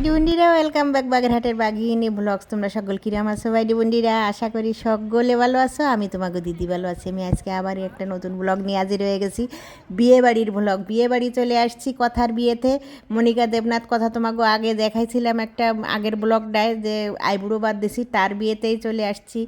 বাইডি বন্ডিরা welcome back বাগেরহাটের বাঘিনী blogs তোমরা সকল কিরাম আছো বাইডি বন্ডিরা আশা করি সকলে ভালো আছো, আমি তোমাকে দিদি ভালো আছি। আমি আজকে আবার একটা নতুন ব্লগ নিয়ে হাজির হয়ে গেছি। বিয়ে বাড়ির ব্লগ বিয়ে বাড়ি চলে আসছি কথার বিয়েতে। মনিকা দেবনাথ কথা তোমাকে আগে দেখাইছিলাম একটা আগের ব্লগটায় যে আইবুড়ো বাদ দিছি, তার বিয়েতেই চলে আসছি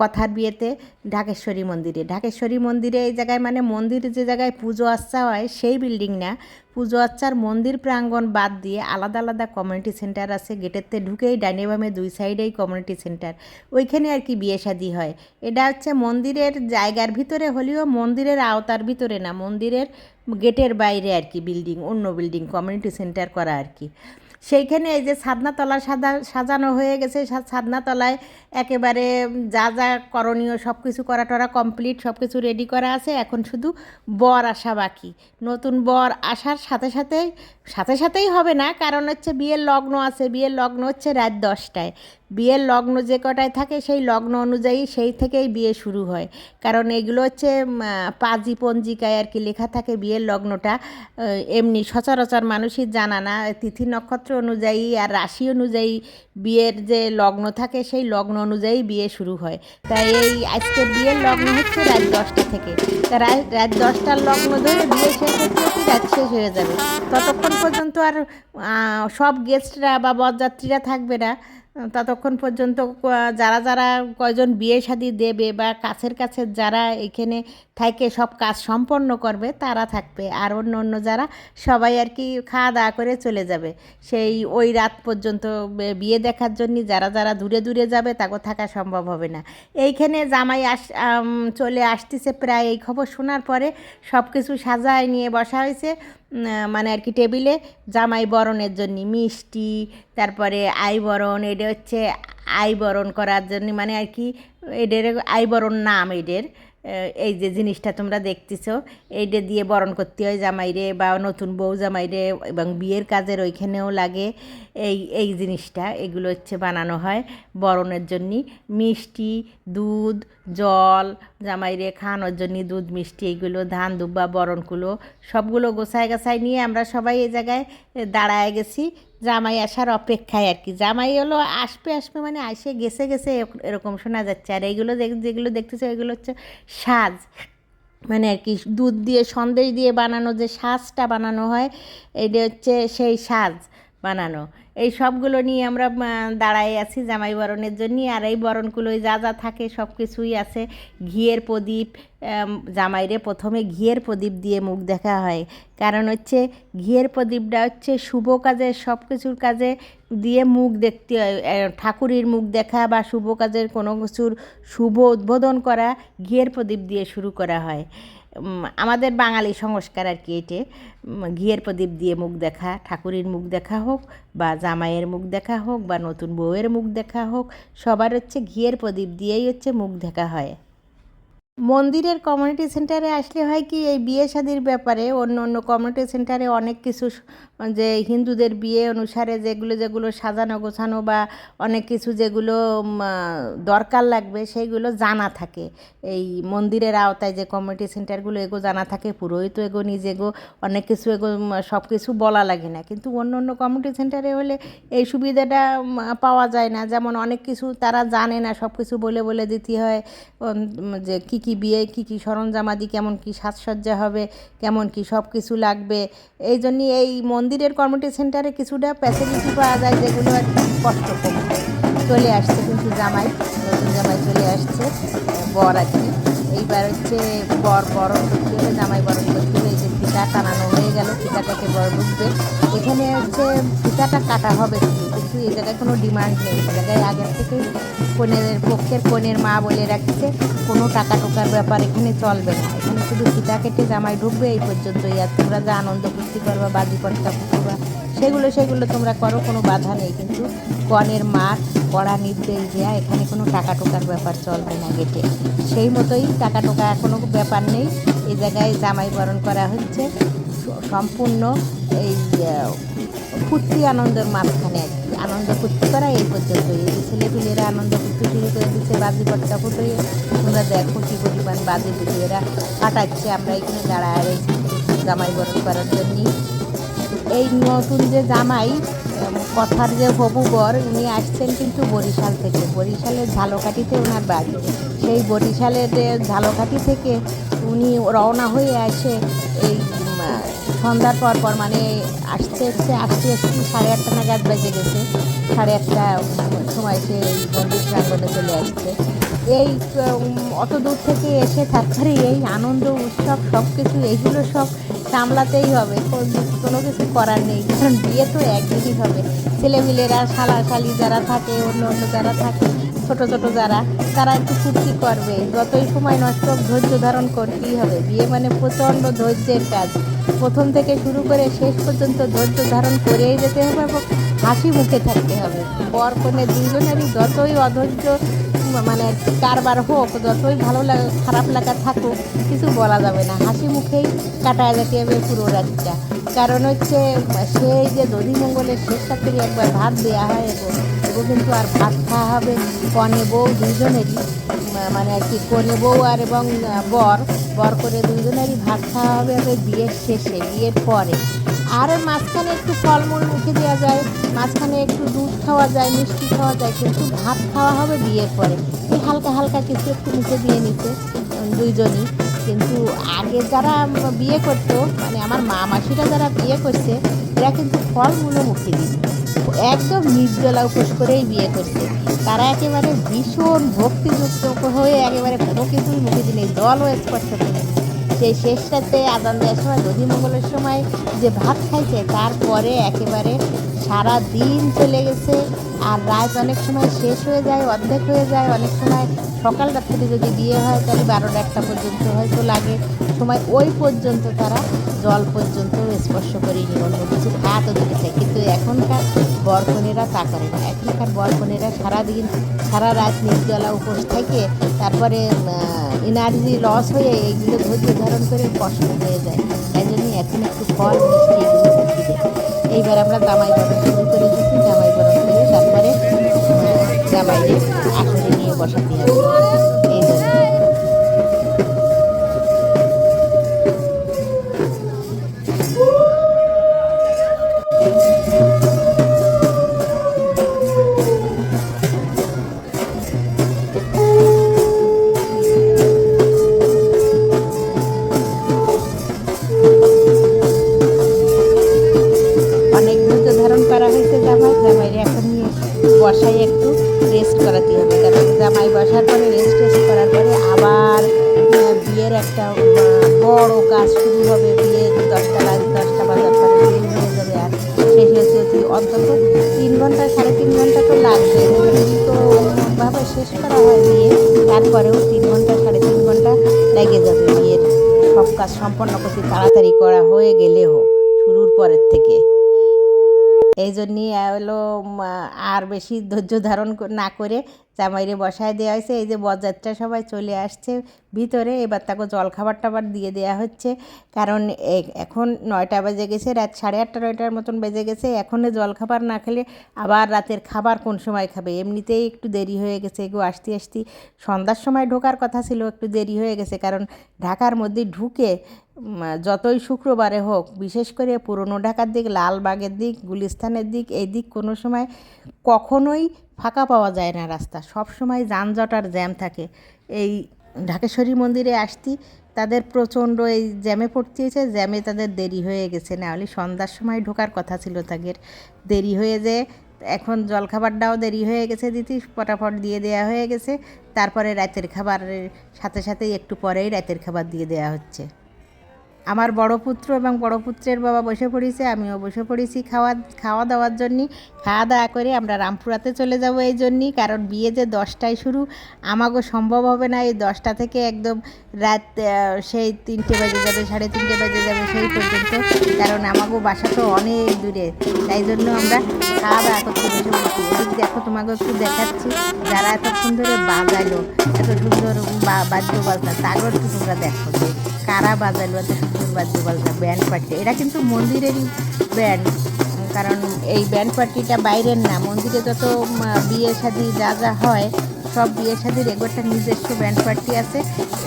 কথার বিয়েতে ঢাকেশ্বরী মন্দিরে। ঢাকেশ্বরী মন্দিরে এই জায়গায় মানে মন্দির যে জায়গায় পুজো আচ্ছা হয়, সেই বিল্ডিং না। পুজো আচ্চার মন্দির প্রাঙ্গণ বাদ দিয়ে আলাদা আলাদা কমিউনিটি সেন্টার আছে। গেটেরতে ঢুকেই ডাইনে বামে দুই সাইডেই কমিউনিটি সেন্টার ওইখানে আর কি বিয়ে শাদি হয়। এটা হচ্ছে মন্দিরের জায়গার ভিতরে, হলেও মন্দিরের আওতার ভিতরে না। মন্দিরের গেটের বাইরে আর কি বিল্ডিং অন্য বিল্ডিং কমিউনিটি সেন্টার করা আর কি। সেইখানে এই যে ছাদনাতলা সাদা, সাজানো হয়ে গেছে। ছাদনাতলায় একেবারে যা যা করণীয় সব কিছু করা টরা কমপ্লিট সব কিছু রেডি করা আছে। এখন শুধু বর আসা বাকি। নতুন বর আসার সাথে সাথেই সাথে সাথেই হবে না, কারণ হচ্ছে বিয়ের লগ্ন আছে। বিয়ের লগ্ন হচ্ছে রাত দশটায়। বিয়ের লগ্ন যে কটায় থাকে, সেই লগ্ন অনুযায়ী সেই থেকেই বিয়ে শুরু হয়। কারণ এগুলো হচ্ছে পাজি পঞ্জিকায় আর কি লেখা থাকে বিয়ের লগ্নটা। এমনি সচরাচর মানুষই জানা না। তিথি নক্ষত্র অনুযায়ী আর রাশি অনুযায়ী বিয়ের যে লগ্ন থাকে, সেই লগ্ন অনুযায়ী বিয়ে শুরু হয়। তাই এই আজকে বিয়ের লগ্ন হচ্ছে রাত দশটা থেকে। তা রাত দশটার লগ্ন ধরে বিয়ে শেষ হতে রাত শেষ হয়ে যাবে। ততক্ষণ পর্যন্ত আর সব গেস্টরা বা বরযাত্রীরা থাকবে না। ততক্ষণ পর্যন্ত যারা যারা কয়জন বিয়ে শাদি দেবে বা কাছের কাছে যারা এখানে থাকে, সব কাজ সম্পন্ন করবে, তারা থাকবে। আর অন্য অন্য যারা, সবাই আর কি খাওয়া দাওয়া করে চলে যাবে। সেই ওই রাত পর্যন্ত বিয়ে দেখার জন্য যারা যারা দূরে দূরে যাবে, তাকে থাকা সম্ভব হবে না। এইখানে জামাই আস চলে আসতেছে। প্রায় এই খবর শোনার পরে সব কিছু সাজায় নিয়ে বসা হয়েছে। মানে আর কি টেবিলে জামাই বরণের জন্য, মিষ্টি, তারপরে আইবরণ এটা হচ্ছে আইবরণ করার জন্য মানে আর কি এদের আইবরণ নাম এদের। এই যে জিনিসটা তোমরা দেখতেছো, এইটা দিয়ে বরণ করতে হয় জামাইরে বা নতুন বউ জামাইরে এবং বিয়ের কাজের ওইখানেও লাগে। এই এই জিনিসটা, এগুলো হচ্ছে বানানো হয় বরণের জন্য। মিষ্টি, দুধ, জল, জামাইরে খাওয়ানোর জন্য দুধ, মিষ্টি এইগুলো ধান, দুব্বা, বরণগুলো সবগুলো গোছায় গাছায় নিয়ে আমরা সবাই এই জায়গায় দাঁড়ায় গেছি। জামাই আসার অপেক্ষায় আর কি। জামাই হলো আসবে আসবে মানে আসে, গেছে গেছে এরকম শোনা যাচ্ছে। আর এইগুলো যেগুলো দেখতেছে এগুলো হচ্ছে সাজ। মানে আর কি দুধ দিয়ে, সন্দেশ দিয়ে বানানো যে সাজটা বানানো হয় এটা হচ্ছে সেই সাজ বানানো। এই সবগুলো নিয়ে আমরা দাঁড়ায় আছি জামাই বরণের জন্য। আর এই বরণগুলোই যা যা থাকে সব কিছুই আছে। ঘিয়ের প্রদীপ জামাইরে প্রথমে ঘিয়ের প্রদীপ দিয়ে মুখ দেখা হয়। কারণ হচ্ছে ঘিয়ের প্রদীপটা হচ্ছে শুভ কাজে, সব কিছুর কাজে দিয়ে মুখ দেখতে হয়। ঠাকুরের মুখ দেখা বা শুভ কাজের কোনো কিছুর শুভ উদ্বোধন করা ঘিয়ের প্রদীপ দিয়ে শুরু করা হয়। আমাদের বাঙালি সংস্কার আর কি এটে। ঘিয়ের প্রদীপ দিয়ে মুখ দেখা, ঠাকুরের মুখ দেখা হোক বা জামাইয়ের মুখ দেখা হোক বা নতুন বউয়ের মুখ দেখা হোক, সবার হচ্ছে ঘিয়ের প্রদীপ দিয়েই হচ্ছে মুখ দেখা হয়। মন্দিরের কমিউনিটি সেন্টারে আসলে হয় কি, এই বিয়ে শাদির ব্যাপারে অন্য অন্য কমিউনিটি সেন্টারে অনেক কিছু যে হিন্দুদের বিয়ে অনুসারে যেগুলো যেগুলো সাজানো, গোছানো বা অনেক কিছু যেগুলো দরকার লাগবে সেইগুলো জানা থাকে। এই মন্দিরের আওতায় যে কমিউনিটি সেন্টারগুলো এগো জানা থাকে, পুরোহিত এগো নিজেগো অনেক কিছু এগো সব কিছু বলা লাগে না। কিন্তু অন্য অন্য কমিউনিটি সেন্টারে হলে এই সুবিধাটা পাওয়া যায় না। যেমন অনেক কিছু তারা জানে না সব কিছু বলে বলে দিতে হয় যে কি কি বিয়ে, কী, কি সরঞ্জামাদি, কেমন কী সাজসজ্জা হবে, কেমন কি সব কিছু লাগবে। এই জন্যই এই মন্দিরের কমিউনিটি সেন্টারে কিছুটা ফ্যাসিলিটি পাওয়া যায় যেগুলো কি কষ্ট চলে আসছে কিন্তু জামাই, নতুন জামাই চলে আসছে, বর আর কি। এইবার হচ্ছে বর বরণ করতে হলে জামাই বরণ করতে হলে এই যে ফিতা টানানো হয়ে গেল, ফিতাটাকে বর ঢুকবে এখানে হচ্ছে ফিতাটা কাটা হবে কিন্তু এই জায়গায় কোনো ডিমান্ড নেই। এই জায়গায় আগের থেকেই কনের পক্ষের কনের মা বলে রাখছে, কোনো টাকা টোকার ব্যাপার এখানে চলবে না। এখানে শুধু ফিতা কেটে জামাই ঢুকবে, এই পর্যন্তই। আর তোমরা যা আনন্দ ফুর্তি করবা, বাজি পটকা ফুটবা সেগুলো সেগুলো তোমরা করো, কোনো বাধা নেই। কিন্তু কনের মা কড়া নির্দেশ দেয়া, এখানে কোনো টাকা টোকার ব্যাপার চলবে না গেটে। সেই মতোই টাকা টোকা এখনও ব্যাপার নেই। এই জায়গায় জামাই বরণ করা হচ্ছে সম্পূর্ণ এই ফুর্তি আনন্দের মাঝখানে আর আনন্দ ফুর্তি করা এই পর্যন্ত। এই যে ছেলেপিলেরা আনন্দ ফুর্তি শুরু করে দিচ্ছে, বাজি পটকা ফুটিয়ে তোমরা দেখো কি পরিমাণ বাজি ফুটিয়েরা ফাটাচ্ছে আমরা এখানে দাঁড়ায় জামাই বরণ করার জন্যই এই নতুন যে জামাই কথার যে হবু বর, উনি আসছেন কিন্তু বরিশাল থেকে। বরিশালের ঝালকাঠিতে ওনার বাড়ি। সেই বরিশালের ঝালকাঠি থেকে উনি রওনা হয়ে আসে এই সন্ধ্যার পর পর মানে আসতে আসতে আসতে আসতে সাড়ে আটটা নাগাদ বেজে গেছে। সাড়ে আটটা সময় সে মন্দির প্রাঙ্গণে চলে আসছে। এই অত দূর থেকে এসে তারপরে এই আনন্দ, উৎসব সব কিছু এইগুলো সব সামলাতেই হবে। কোনো কিছু করার নেই। কারণ বিয়ে তো একদিনই হবে। ছেলেমিলেরা শালা শালি যারা থাকে, অন্য অন্য যারা থাকে, ছোট ছোট যারা, তারা একটু ফুর্তি করবে। যতই সময় নষ্ট ধৈর্য ধারণ করতেই হবে। বিয়ে মানে প্রচণ্ড ধৈর্যের কাজ। প্রথম থেকে শুরু করে শেষ পর্যন্ত ধৈর্য ধারণ করেই যেতে হবে এবং হাসি মুখে থাকতে হবে। বর কনে দুজনেরই যতই অধৈর্য মানে কারবার হোক যতই ভালো লাগা খারাপ লাগা থাকুক কিছু বলা যাবে না। হাসি মুখেই কাটায় যেতে হবে পুরো রাতটা। কারণ হচ্ছে সেই যে দধিমঙ্গলের শেষ রাত্রে একবার ভাত দেওয়া হয় এবং কিন্তু আর ভাত খাওয়া হবে। কনে বউ দুইজনেরই। উম, মানে আর কি কনে বউ আর এবং বর। বর করে দুইজনেরই ভাত খাওয়া হবে হবে বিয়ের শেষে, বিয়ের পরে। আর মাঝখানে একটু ফলমূল মুখে দেওয়া যায়, মাঝখানে একটু দুধ খাওয়া যায়, মিষ্টি খাওয়া যায়, কিন্তু ভাত খাওয়া হবে বিয়ের পরে। এই হালকা হালকা কিছু একটু মুখে দিয়ে নিতে দুইজনই। কিন্তু আগে যারা বিয়ে করতো মানে আমার মা মাসিরা যারা বিয়ে করছে, এরা কিন্তু ফলমূলও মুখে দিত। একদম নির্জলা উপোস করেই বিয়ে করছে। তারা একেবারে ভীষণ ভক্তিযুক্ত হয়ে একেবারে কোনো কিছুই মুখে দিলে জলও স্পর্শ করে। সেই শেষ রাতে আদান দেওয়ার সময় দধিমঙ্গলের সময় যে ভাত খাইছে, তারপরে একেবারে সারা দিন চলে গেছে। আর রাত অনেক সময় শেষ হয়ে যায়, অর্ধেক হয়ে যায়, অনেক সময় সকাল রাত্রে যদি বিয়ে হয়, তাহলে বারোটা একটা পর্যন্ত হয়তো লাগে। সময় ওই পর্যন্ত তারা জল পর্যন্ত স্পর্শ করেনি অন্য কিছু খাওয়া তো দেখেছে। কিন্তু এখনকার বরকনেরা তা করে না। এখনকার বরকনেরা সারাদিন সারা রাত নির্জলা উপোস থেকে তারপরে এনার্জি লস হয়ে এইগুলো ধৈর্য ধারণ করে কষ্ট হয়ে যায়। তাই জন্য এখন একটু ফল মিষ্টি এইবার আমরা জামাই বরণ শুরু করে দিচ্ছি জামাই বরণ করে তারপরে আহ, জামাইরে আসরে নিয়ে বসাতে হবে। বসাই একটু রেস্ট করাতে হবে। কারণ জামাই বসার পরে রেস্ট টেস্ট করার পরে আবার বিয়ের একটা বড় কাজ শুরু হবে। বিয়ে দশটা রাত দশটা বাজার পরে বিয়ে হয়ে যাবে। আর শেষ হতে অন্তত তিন ঘণ্টা, সাড়ে তিন ঘণ্টা তো লাগবে। তো ভাবে শেষ করা হয় বিয়ে, তারপরেও তিন ঘণ্টা, সাড়ে তিন ঘণ্টা লেগে যাবে বিয়ের। সব কাজ সম্পন্ন করতে তাড়াতাড়ি করা হয়ে গেলেও, শুরুর পরের থেকে। এই জন্যই হলো আর বেশি ধৈর্য ধারণ না করে জামাইরে বসায় দেওয়া হয়েছে। এই যে বরযাত্রা সবাই চলে আসছে ভিতরে। এবার তাকে জলখাবার টাবার দিয়ে দেওয়া হচ্ছে। কারণ এখন নয়টা বেজে গেছে, রাত সাড়ে আটটা, নয়টার মতন বেজে গেছে। এখনও জলখাবার না খেলে আবার রাতের খাবার কোন সময় খাবে? এমনিতেই একটু দেরি হয়ে গেছে এগুলো আসতে আসতে। সন্ধ্যার সময় ঢোকার কথা ছিল, একটু দেরি হয়ে গেছে। কারণ ঢাকার মধ্যে ঢুকে যতই শুক্রবারে হোক, বিশেষ করে পুরনো ঢাকার দিক, লালবাগের দিক, গুলিস্তানের দিক এই দিক কোনো সময় কখনোই ফাঁকা পাওয়া যায় না রাস্তা। সব সময় যানজট আর জ্যাম থাকে। এই ঢাকেশ্বরী মন্দিরে আসতি, তাদের প্রচণ্ড এই জ্যামে পড়তে হয়েছে জ্যামে তাদের দেরি হয়ে গেছে। না হলে সন্ধ্যার সময় ঢোকার কথা ছিল তাদের। দেরি হয়ে যায় এখন জলখাবারটাও দেরি হয়ে গেছে দিদি ফটাফট দিয়ে দেওয়া হয়ে গেছে। তারপরে রাতের খাবারের সাথে সাথেই একটু পরেই রাতের খাবার দিয়ে দেওয়া হচ্ছে। আমার বড় পুত্র এবং বড় পুত্রের বাবা বসে পড়েছে, আমিও বসে পড়েছি খাওয়া খাওয়া দাওয়ার জন্যই খাওয়া দাওয়া করে আমরা রামপুরাতে চলে যাব এই জন্যই কারণ বিয়ে যে দশটায় শুরু, আমাগো সম্ভব হবে না। এই দশটা থেকে একদম রাত সেই তিনটে বাজে যাবে, সাড়ে তিনটে বাজে যাবে সেই পর্যন্ত, কারণ আমাগো বাসা তো অনেক দূরে। তাই জন্য আমরা খাওয়া দাওয়া করতে বসে পড়েছি। এদিক দেখো তোমাকে একটু দেখাচ্ছি। যারা এতক্ষণ ধরে বাজালো এত সুন্দর বাদ্য বাজনা তারও একটু তোমরা দেখো। কারা বাজালো এত সুন্দর বাদ্য বাজনা ব্যান্ড পার্টি এরা কিন্তু মন্দিরেরই ব্যান্ড কারণ এই ব্যান্ড পার্টিটা বাইরের না। মন্দিরে যত বিয়ে শাদি যা যা হয়, সব বিয়ে শাদির এগোটা নিজস্ব ব্যান্ড পার্টি আছে।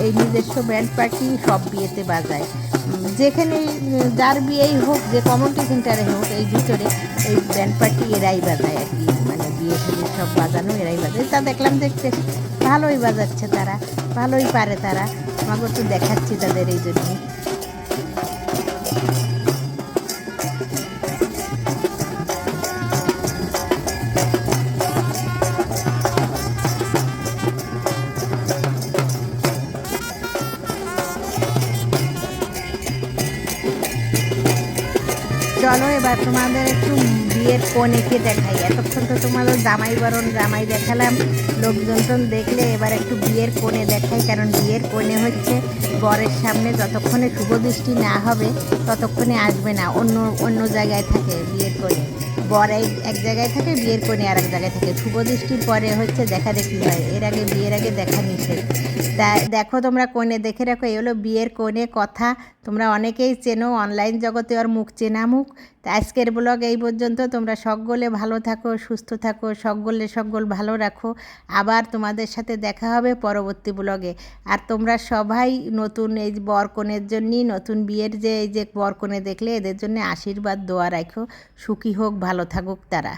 এই নিজস্ব ব্যান্ড পার্টি সব বিয়েতে বাজায়। যেখানে যার বিয়েই হোক, যে কমিউনিটি সেন্টারে হোক, এই ভিতরে এই ব্যান্ড পার্টি এরাই বাজায় আর কি। মানে বিয়ে শাদির সব বাজানো, এরাই বাজায়। তা দেখলাম দেখতে ভালোই বাজাচ্ছে তারা, ভালোই পারে তারা। আমাকে তো দেখাচ্ছি তাদের এই জন্য। চলো এবার তোমাদের একটু বিয়ের কনেকে দেখাই। এতক্ষণ তো তোমাদের জামাই বরণ, জামাই দেখালাম। লোকজন দেখলে এবার একটু বিয়ের কোণে দেখাই, কারণ বিয়ের কোণে হচ্ছে বরের সামনে যতক্ষণে শুভ দৃষ্টি না হবে, ততক্ষণে আসবে না। অন্য অন্য জায়গায় থাকে বিয়ের কোণে বর এক জায়গায় থাকে, বিয়ের কোণে আর এক জায়গায় থাকে। শুভ দৃষ্টির পরে হচ্ছে দেখা দেখি হয়। এর আগে, বিয়ের আগে দেখা নিষেধ। তা দেখো তোমরা কোণে দেখে রাখো, এই হলো বিয়ের কোণে কথা। তোমরা অনেকেই চেনো অনলাইন জগতে আর মুখ চেনা মুখ। তা আজকের ব্লগ এই পর্যন্ত। তোমরা সকলে ভালো থাকো, সুস্থ থাকো সকলে সকল ভালো রাখো। আবার তোমাদের সাথে দেখা হবে পরবর্তী ব্লগে। আর তোমরা সবাই নতুন এই বরকনের জন্যই, নতুন বিয়ের যে এই যে বরকনে দেখলে এদের জন্য আশীর্বাদ, দোয়া রাখো। সুখী হোক, ভালো থাকুক তারা।